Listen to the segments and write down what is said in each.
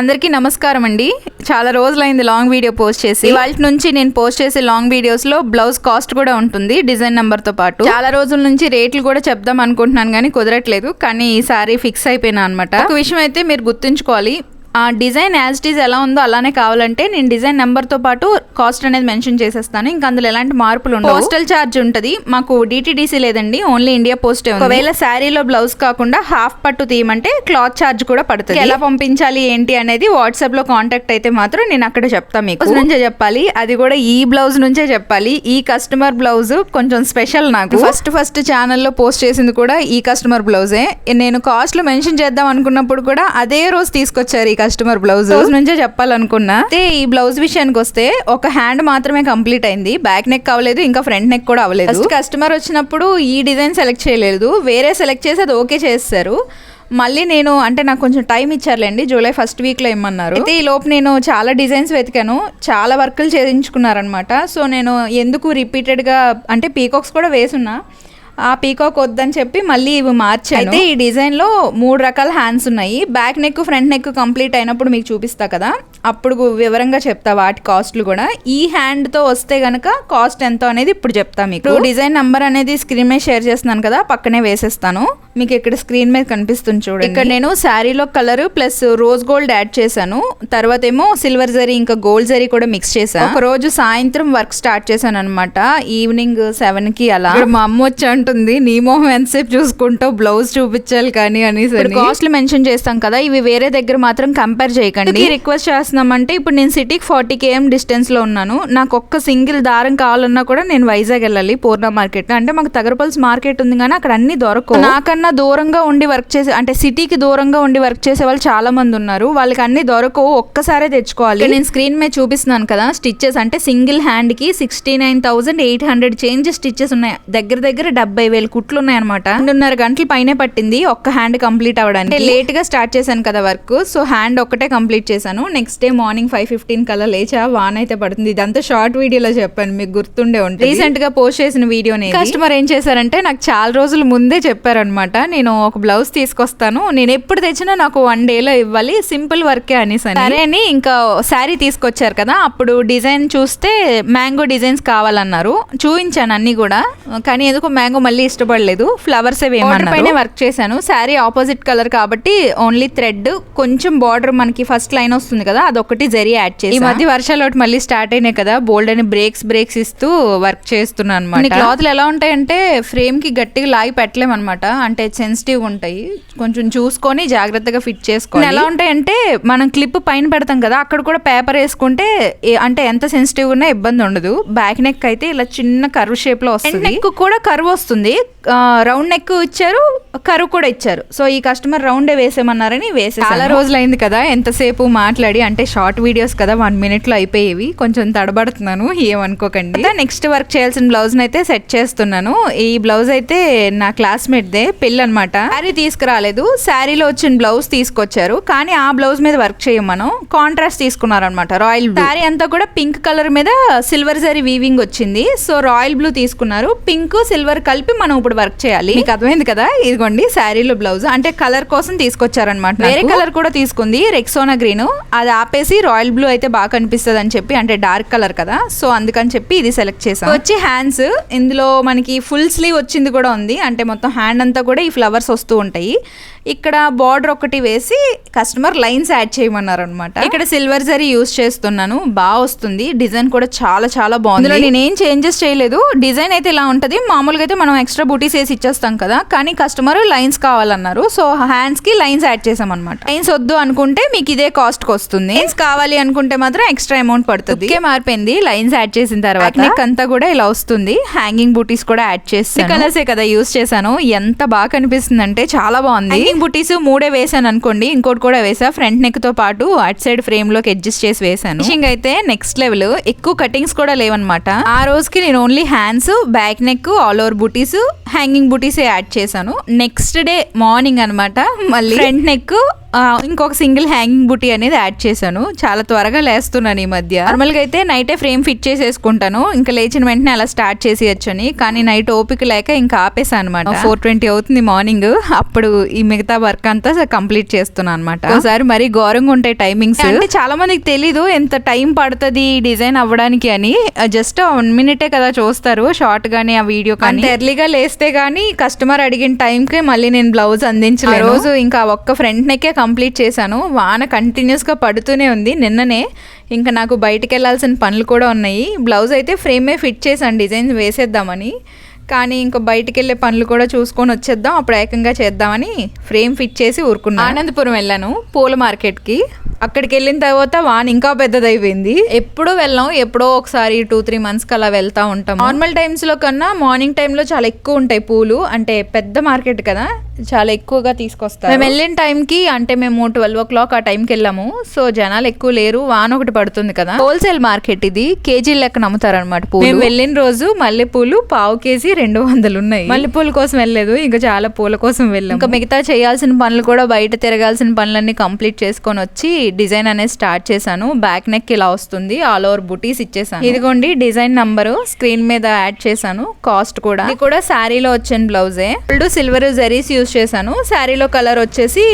అందరికీ నమస్కారం అండి. చాలా రోజులైంది లాంగ్ వీడియో పోస్ట్ చేసి. ఇవాళ నుంచి నేను పోస్ట్ చేసే లాంగ్ వీడియోస్లో బ్లౌజ్ కాస్ట్ కూడా ఉంటుంది డిజైన్ నెంబర్తో పాటు. చాలా రోజుల నుంచి రేట్లు కూడా చెప్దాం అనుకుంటున్నాను కానీ కుదరట్లేదు. కానీ ఈసారి ఫిక్స్ అయిపోయినా అనమాట ఒక విషయం అయితే మీరు గుర్తుంచుకోవాలి. ఆ డిజైన్ యాజ్ ఇట్ ఈజ్ ఎలా ఉందో అలానే కావాలంటే నేను డిజైన్ నెంబర్తో పాటు కాస్ట్ అనేది మెన్షన్ చేసేస్తాను. ఇంకా అందులో ఎలాంటి మార్పులు ఉండవు. పోస్టల్ ఛార్జ్ ఉంటది. మాకు డిటిడిసి లేదండి. ఓన్లీ ఇండియా పోస్టే ఒకవేళ శారీలో బ్లౌజ్ కాకుండా హాఫ్ పట్టు తీయమంటే క్లాత్ ఛార్జ్ కూడా పడుతుంది. ఎలా పంపించాలి ఏంటి అనేది వాట్సాప్లో కాంటాక్ట్ అయితే మాత్రం నేను అక్కడ చెప్తాను మీకు. నుంచే చెప్పాలి. అది కూడా ఈ బ్లౌజ్ నుంచే చెప్పాలి. ఈ కస్టమర్ బ్లౌజ్ కొంచెం స్పెషల్ నాకు. ఫస్ట్ ఫస్ట్ ఛానల్లో పోస్ట్ చేసింది కూడా ఈ కస్టమర్ బ్లౌజే నేను కాస్ట్లో మెన్షన్ చేద్దాం అనుకున్నప్పుడు కూడా అదే రోజు తీసుకొచ్చారు కస్టమర్ బ్లౌజ్. నుంచే చెప్పాలనుకున్నా. అయితే ఈ బ్లౌజ్ విషయానికి వస్తే ఒక హ్యాండ్ మాత్రమే కంప్లీట్ అయింది. బ్యాక్ నెక్ అవ్వలేదు ఇంకా ఫ్రంట్ నెక్ కూడా అవ్వలేదు. ఫస్ట్ కస్టమర్ వచ్చినప్పుడు ఈ డిజైన్ సెలెక్ట్ చేయలేదు. వేరే సెలెక్ట్ చేసి అది ఓకే చేస్తారు మళ్ళీ నేను అంటే నాకు కొంచెం టైం ఇచ్చారులేండి జూలై ఫస్ట్ వీక్లో ఇమ్మన్నారు. అయితే ఈ లోపు నేను చాలా డిజైన్స్ వెతికాను. చాలా వర్కులు చేయించుకున్నారనమాట. సో నేను ఎందుకు రిపీటెడ్గా అంటే పీకాక్స్ కూడా వేసున్నా. ఆ పీకాక్ వద్దని చెప్పి మళ్ళీ ఇవి మార్చాను. అయితే ఈ డిజైన్లో మూడు రకాల హ్యాండ్స్ ఉన్నాయి. Back neck front neck complete అయినప్పుడు మీకు చూపిస్తా కదా. అప్పుడు వివరంగా చెప్తా వాటి కాస్ట్లు కూడా. ఈ హ్యాండ్తో వస్తే గనక కాస్ట్ ఎంతో అనేది ఇప్పుడు చెప్తా మీకు. డిజైన్ నంబర్ అనేది స్క్రీన్ మీద షేర్ చేస్తున్నాను కదా పక్కనే వేసేస్తాను. మీకు ఇక్కడ స్క్రీన్ మీద కనిపిస్తుంది చూడండి. ఇక్కడ నేను శారీలో colour plus rose gold add చేశాను. తర్వాత ఏమో సిల్వర్ జరీ ఇంకా గోల్డ్ జరీ కూడా మిక్స్ చేశాను ఒక రోజు సాయంత్రం వర్క్ స్టార్ట్ చేశాను అనమాట ఈవినింగ్ సెవెన్కి అలా. మా అమ్మ వచ్చి అంటుంది నీ మొహం ఎంతసేపు చూసుకుంటావు బ్లౌజ్ చూపించాలి కానీ అనేసి కాస్ట్లు మెన్షన్ చేస్తాం కదా ఇవి వేరే దగ్గర మాత్రం కంపేర్ చేయకండి. రిక్వెస్ట్ చేస్తున్నామంటే ఇప్పుడు నేను సిటీకి ఫార్టీ కేఎం డిస్టెన్స్లో ఉన్నాను. నాకు ఒక్క సింగిల్ దారం కావాలన్నా కూడా నేను వైజాగ్ వెళ్ళాలి పూర్ణ మార్కెట్ అంటే మాకు తగరపల్స్ మార్కెట్ ఉంది కానీ అక్కడ అన్ని దొరకవు. నాకన్నా దూరంగా ఉండి వర్క్ చేసే అంటే సిటీకి దూరంగా ఉండి వర్క్ చేసే వాళ్ళు చాలా మంది ఉన్నారు. వాళ్ళకి అన్ని దొరకవు ఒక్కసారే తెచ్చుకోవాలి. నేను స్క్రీన్ మీద చూపిస్తున్నాను కదా స్టిచ్చెస్. అంటే సింగిల్ హ్యాండ్కి sixty nine thousand eight hundred change stitches ఉన్నాయి. దగ్గర దగ్గర డెబ్బై వేలు కుట్లు ఉన్నాయన్నమాట. రెండున్నర గంటల పైనే పట్టింది ఒక్క హ్యాండ్ కంప్లీట్ అవ్వడానికి. లేట్గా స్టార్ట్ చేశాను కదా వర్క్ సో హ్యాండ్ ఒక్కటే కంప్లీట్ చేశాను. Next day morning five fifteen కల్లా లేచా వాన్ అయితే పడుతుంది. ఇదంతా షార్ట్ వీడియోలో చెప్పాను మీకు గుర్తుండే ఉంటుంది. రీసెంట్గా పోస్ట్ చేసిన వీడియోని కస్టమర్ ఏం చేశారంటే నాకు చాలా రోజుల ముందే చెప్పారనమాట నేను ఒక బ్లౌజ్ తీసుకొస్తాను. నేను ఎప్పుడు తెచ్చినా నాకు వన్ డేలో ఇవ్వాలి సింపుల్ వర్కే అనేసి సరే అని ఇంకా శారీ తీసుకొచ్చారు కదా అప్పుడు డిజైన్ చూస్తే మ్యాంగో డిజైన్స్ కావాలన్నారు. చూపించాను అన్ని కూడా. కానీ ఎందుకో మ్యాంగో మళ్ళీ ఇష్టపడలేదు. ఫ్లవర్స్ వేయమన్నారు పైన వర్క్ చేశాను. శారీ ఆపోజిట్ కలర్ కాబట్టి ఓన్లీ థ్రెడ్ కొంచెం బార్డర్ మనకి ఫస్ట్ లైన్ వస్తుంది కదా అదొకటి జరి యాడ్ చేసి ఈ మధ్య వర్షాలు ఒకటి మళ్ళీ స్టార్ట్ అయినాయి కదా బోల్డ్ అని బ్రేక్స్ బ్రేక్స్ ఇస్తూ వర్క్ చేస్తున్నాను అనమాట క్లాత్లు ఎలా ఉంటాయంటే ఫ్రేమ్కి గట్టిగా లాగి పెట్టలేము అనమాట అంటే సెన్సిటివ్ ఉంటాయి. కొంచెం చూసుకొని జాగ్రత్తగా ఫిట్ చేసుకోవాలి. ఎలా ఉంటాయంటే మనం క్లిప్ పైన పెడతాం కదా అక్కడ కూడా పేపర్ వేసుకుంటే అంటే ఎంత సెన్సిటివ్ ఉన్నా ఇబ్బంది ఉండదు. బ్యాక్ నెక్ అయితే ఇలా చిన్న కర్వ్ షేప్లో వస్తుంది. నెక్ కూడా కర్వ్ వస్తుంది. రౌండ్ నెక్ ఇచ్చారు కర్వ్ కూడా ఇచ్చారు. సో ఈ కస్టమర్ రౌండే వేసేమన్నారని వేసే చాలా రోజులైంది కదా ఎంతసేపు మాట్లాడి అంటే షార్ట్ వీడియోస్ కదా వన్ మినిట్లో అయిపోయేవి. కొంచెం తడబడుతున్నాను ఏమనుకోకండి. నెక్స్ట్ వర్క్ చేయాల్సిన బ్లౌజ్ అయితే సెట్ చేస్తున్నాను. ఈ బ్లౌజ్ అయితే నా క్లాస్మేట్ దే పెళ్ళి అనమాట శారీ తీసుకురాలేదు శారీలో వచ్చిన బ్లౌజ్ తీసుకొచ్చారు. కానీ ఆ బ్లౌజ్ మీద వర్క్ చేయం మనం. కాంట్రాస్ట్ తీసుకున్నారనమాట రాయల్ బ్లూ. శారీ అంతా కూడా పింక్ కలర్ మీద సిల్వర్ జరీ వీవింగ్ వచ్చింది. సో రాయల్ బ్లూ తీసుకున్నారు. పింక్ సిల్వర్ కలిపి మనం ఇప్పుడు వర్క్ చేయాలి. మీకు అర్థమైంది కదా? ఇదిగోండి శారీలో బ్లౌజ్. అంటే కలర్ కోసం తీసుకొచ్చారనమాట వేరే కలర్ కూడా తీసుకుంది రెక్సోనా గ్రీన్. అది ఆపేసి రాయల్ బ్లూ అయితే బాగా కనిపిస్తుంది అని చెప్పి అంటే డార్క్ కలర్ కదా. సో అందుకని చెప్పి ఇది సెలెక్ట్ చేసాం వచ్చి హ్యాండ్స్ ఇందులో మనకి ఫుల్ స్లీవ్ వచ్చింది కూడా ఉంది. అంటే మొత్తం హ్యాండ్ అంతా కూడా ఈ ఫ్లవర్స్ వస్తూ ఉంటాయి. ఇక్కడ బార్డర్ ఒకటి వేసి కస్టమర్ లైన్స్ యాడ్ చేయమన్నారు అనమాట ఇక్కడ సిల్వర్ జరీ యూస్ చేస్తున్నాను. బాగా వస్తుంది. డిజైన్ కూడా చాలా చాలా బాగుంది. నేనేం చేంజెస్ చేయలేదు. డిజైన్ అయితే ఇలా ఉంటది. మామూలుగా అయితే మనం ఎక్స్ట్రా బూటీస్ వేసి ఇచ్చేస్తాం కదా. కానీ కస్టమర్ లైన్స్ కావాలన్నారు. సో హ్యాండ్స్కి లైన్స్ యాడ్ చేసాం అనమాట లైన్స్ వద్దు అనుకుంటే మీకు ఇదే కాస్ట్కి వస్తుంది. లైన్స్ కావాలి అనుకుంటే మాత్రం ఎక్స్ట్రా అమౌంట్ పడుతుంది. ఓకే మారిపోయింది లైన్స్ యాడ్ చేసిన తర్వాత. నెక్ అంతా కూడా ఇలా వస్తుంది. హ్యాంగింగ్ బూటీస్ కూడా యాడ్ చేస్తాను. కలర్సే కదా యూస్ చేశాను. ఎంత బాగా కనిపిస్తుంది అంటే చాలా బాగుంది. హ్యాంగింగ్ బూటీస్ మూడే వేసాను అనుకోండి ఇంకోటి కూడా వేసా. ఫ్రంట్ నెక్తో పాటు అట్ సైడ్ ఫ్రేమ్లోకి అడ్జస్ట్ చేసి వేసాను ఫినిషింగ్ అయితే నెక్స్ట్ లెవెల్ ఎక్కువ కటింగ్స్ కూడా లేవన్నమాట. ఆ రోజుకి నేను only hands back neck all over butis hanging butis add చేశాను. నెక్స్ట్ డే మార్నింగ్ అన్నమాట. మళ్ళీ ఫ్రంట్ నెక్ ఇంకొక సింగిల్ హ్యాంగింగ్ బుటీ అనేది యాడ్ చేశాను. చాలా త్వరగా లేస్తున్నాను ఈ మధ్య. నార్మల్గా అయితే నైటే ఫ్రేమ్ ఫిట్ చేసేసుకుంటాను. ఇంకా లేచిన వెంటనే అలా స్టార్ట్ చేసేయచ్చని. కానీ నైట్ ఓపిక లేక ఇంకా ఆపేసాను అనమాట ఫోర్ ట్వంటీ అవుతుంది మార్నింగ్. అప్పుడు ఈ మిగతా వర్క్ అంతా కంప్లీట్ చేస్తున్నాను అనమాట ఒకసారి మరీ ఘోరంగా ఉంటాయి టైమింగ్స్. అంటే చాలా మందికి తెలీదు ఎంత టైం పడుతుంది డిజైన్ అవ్వడానికి అని. జస్ట్ వన్ మినిటే కదా చూస్తారు. షార్ట్ గానీ ఆ వీడియో కానీ. ఎర్లీగా లేస్తే గానీ కస్టమర్ అడిగిన టైంకి మళ్ళీ నేను బ్లౌజ్ అందించలేదు రోజు ఇంకా ఒక్క ఫ్రంట్ నెక్కే కంప్లీట్ చేశాను. వాన కంటిన్యూస్గా పడుతూనే ఉంది. నిన్ననే ఇంకా నాకు బయటికి వెళ్ళాల్సిన పనులు కూడా ఉన్నాయి. బ్లౌజ్ అయితే ఫ్రేమే ఫిట్ చేశాను డిజైన్ వేసేద్దామని. కానీ ఇంకా బయటికి వెళ్ళే పనులు కూడా చూసుకొని వచ్చేద్దాం అప్పుడు ఏకంగా చేద్దామని ఫ్రేమ్ ఫిట్ చేసి ఊరుకున్నాను ఆనందపురం వెళ్ళాను పూల మార్కెట్కి. అక్కడికి వెళ్ళిన తర్వాత వాన్ ఇంకా పెద్దదైపోయింది. ఎప్పుడూ వెళ్ళాం ఎప్పుడో ఒకసారి టూ త్రీ మంత్స్కి అలా వెళ్తూ ఉంటాం నార్మల్ టైమ్స్లో కన్నా మార్నింగ్ టైంలో చాలా ఎక్కువ ఉంటాయి పూలు. అంటే పెద్ద మార్కెట్ కదా. చాలా ఎక్కువగా తీసుకొస్తారు. మేము వెళ్ళిన టైంకి అంటే మేము ట్వెల్వ్ ఓ క్లాక్ ఆ టైంకి వెళ్ళాము. సో జనాలు ఎక్కువ లేరు. వాన ఒకటి పడుతుంది కదా. హోల్సేల్ మార్కెట్ ఇది. కేజీ లెక్కన అమ్ముతారు అనమాట పూలు. మేము వెళ్ళిన రోజు మల్లెపూలు పావు కేజీ రెండు వందలు ఉన్నాయి. మల్లెపూల కోసం వెళ్ళలేదు. ఇంకా చాలా పూల కోసం వెళ్ళాం ఇంకా మిగతా చేయాల్సిన పనులు కూడా బయట తిరగాల్సిన పనులన్నీ కంప్లీట్ చేసుకొని వచ్చి డిజైన్ అనేది స్టార్ట్ చేశాను. బ్యాక్ నెక్ ఇలా వస్తుంది. ఆల్ ఓవర్ బుటీస్ ఇచ్చేసాను ఇదిగోండి డిజైన్ నంబర్. స్క్రీన్ మీద యాడ్ చేశాను. కాస్ట్ కూడా. ఇది కూడా శారీలో వచ్చిన బ్లౌజే. గోల్డ్ సిల్వర్ జరీస్ యూస్ చేశాను. శారీలో కలర్ వచ్చేసి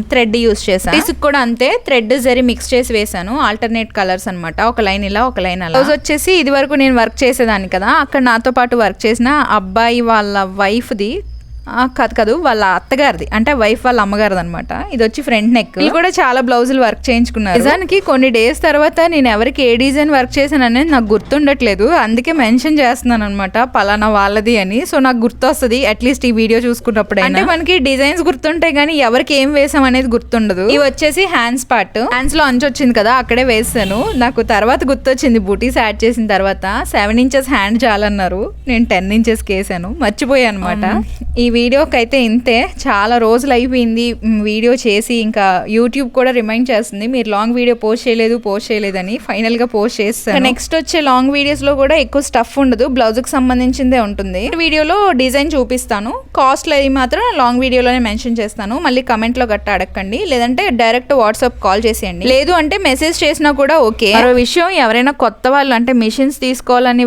థ్రెడ్ యూస్ చేశాను. పీస్ కూడా అంతే. థ్రెడ్ జరీ మిక్స్ చేసి వేశాను. ఆల్టర్నేట్ కలర్స్ అన్నమాట. ఒక లైన్ ఇలా ఒక లైన్ అలా. బ్లౌజ్ వచ్చేసి ఇది వరకు నేను వర్క్ చేసేదాన్ని కదా. అక్కడ నాతో పాటు వర్క్ చేసిన అబ్బాయి వాళ్ళ వైఫ్ది కాదు కాదు వాళ్ళ అత్తగారిది. అంటే వైఫ్ వాళ్ళ అమ్మగారిది అనమాట ఇది వచ్చి ఫ్రంట్ నెక్. వీళ్ళు కూడా చాలా బ్లౌజులు వర్క్ చేయించుకున్నారు. నిజానికి కొన్ని డేస్ తర్వాత నేను ఎవరికి ఏ డిజైన్ వర్క్ చేశాను అనేది నాకు గుర్తుండట్లేదు. అందుకే మెన్షన్ చేస్తున్నాను అనమాట పలానా వాళ్ళది అని. సో నాకు గుర్తొస్తుంది అట్లీస్ట్ ఈ వీడియో చూసుకున్నప్పుడు అంటే మనకి డిజైన్స్ గుర్తుంటాయి కానీ ఎవరికి ఏం వేసాం అనేది గుర్తుండదు. ఇవి వచ్చేసి హ్యాండ్స్ పార్ట్. హ్యాండ్స్లో అంచు వచ్చింది కదా అక్కడే వేసాను. నాకు తర్వాత గుర్తొచ్చింది బూటీస్ యాడ్ చేసిన తర్వాత. సెవెన్ ఇంచెస్ హ్యాండ్ చాలన్నారు నేను టెన్ ఇంచెస్ కేసాను మర్చిపోయాను అనమాట ఈ వీడియోకి అయితే ఇంతే. చాలా రోజులు అయిపోయింది వీడియో చేసి ఇంకా యూట్యూబ్ కూడా రిమైండ్ చేస్తుంది. మీరు లాంగ్ వీడియో పోస్ట్ చేయలేదు పోస్ట్ చేయలేదని ఫైనల్గా పోస్ట్ చేస్తాను. నెక్స్ట్ వచ్చే లాంగ్ వీడియోస్లో కూడా ఎక్కువ స్టఫ్ ఉండదు బ్లౌజ్కి సంబంధించిందే ఉంటుంది. వీడియోలో డిజైన్ చూపిస్తాను. కాస్ట్ అవి మాత్రం లాంగ్ వీడియోలోనే మెన్షన్ చేస్తాను. మళ్ళీ కమెంట్లో గట్ట అడగండి లేదంటే డైరెక్ట్ వాట్సాప్ కాల్ చేసేయండి. లేదు అంటే మెసేజ్ చేసినా కూడా ఓకే. మరో విషయం ఎవరైనా కొత్త వాళ్ళు అంటే మిషన్స్ తీసుకోవాలని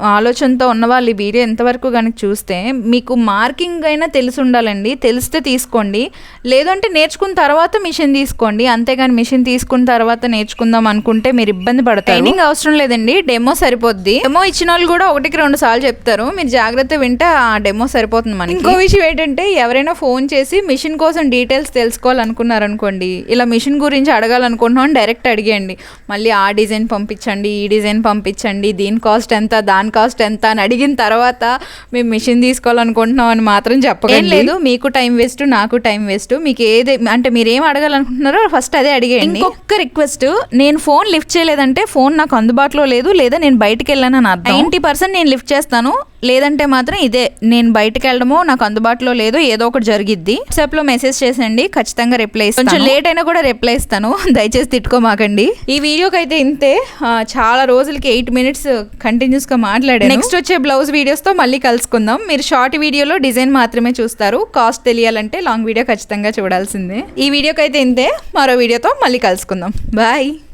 ఆలోచనతో ఉన్న వాళ్ళు ఈ వీడియో ఎంతవరకు కనుక చూస్తే మీకు మార్కింగ్ అయినా తెలిసి ఉండాలండి. తెలిస్తే తీసుకోండి. లేదంటే నేర్చుకున్న తర్వాత మిషన్ తీసుకోండి. అంతేగాని మిషన్ తీసుకున్న తర్వాత నేర్చుకుందాం అనుకుంటే మీరు ఇబ్బంది పడతారు. ట్రైనింగ్ అవసరం లేదండి. డెమో సరిపోద్ది. డెమో ఇచ్చిన వాళ్ళు కూడా ఒకటికి రెండు సార్లు చెప్తారు. మీరు జాగ్రత్త వింటే ఆ డెమో సరిపోతుంది మనకి. ఇంకో విషయం ఏంటంటే ఎవరైనా ఫోన్ చేసి మిషన్ కోసం డీటెయిల్స్ తెలుసుకోవాలనుకున్నారనుకోండి ఇలా మిషన్ గురించి అడగాలనుకుంటున్నాం డైరెక్ట్ అడిగేయండి. మళ్ళీ ఆ డిజైన్ పంపించండి ఈ డిజైన్ పంపించండి దీని కాస్ట్ ఎంత దాని కాస్ట్ ఎంత అని అడిగిన తర్వాత మేము మిషన్ తీసుకోవాలనుకుంటున్నాం అని మాత్రం చెప్పకండి. లేదు మీకు టైం వేస్ట్ నాకు టైం వేస్ట్. మీకు ఏది అంటే మీరు ఏం అడగాలనుకుంటున్నారో ఫస్ట్ అదే అడిగేయండి. ఇంకొక రిక్వెస్ట్ నేను ఫోన్ లిఫ్ట్ చేయలేదంటే ఫోన్ నాకు అందుబాటులో లేదు లేదా నేను బయటికి వెళ్ళానని అర్థం. నైంటీ పర్సెంట్ నేను లిఫ్ట్ చేస్తాను. లేదంటే మాత్రం ఇదే నేను బయటకు వెళ్ళడమో నాకు అందుబాటులో లేదు ఏదో ఒకటి జరిగిద్ది. వాట్సాప్లో మెసేజ్ చేసండి ఖచ్చితంగా రిప్లై ఇస్తాను. కొంచెం లేట్ అయినా కూడా రిప్లై ఇస్తాను. దయచేసి తిట్టుకోమాకండి. ఈ వీడియోకి అయితే ఇంతే. చాలా రోజులకి ఎయిట్ మినిట్స్ కంటిన్యూస్గా మాట్లాడాను. నెక్స్ట్ వచ్చే బ్లౌజ్ వీడియోస్తో మళ్ళీ కలుసుకుందాం. మీరు షార్ట్ వీడియోలో డిజైన్ మాత్రమే చూస్తారు. కాస్ట్ తెలియాలంటే లాంగ్ వీడియో ఖచ్చితంగా చూడాల్సిందే. ఈ వీడియోకి అయితే ఇంతే. మరో వీడియోతో మళ్ళీ కలుసుకుందాం. బాయ్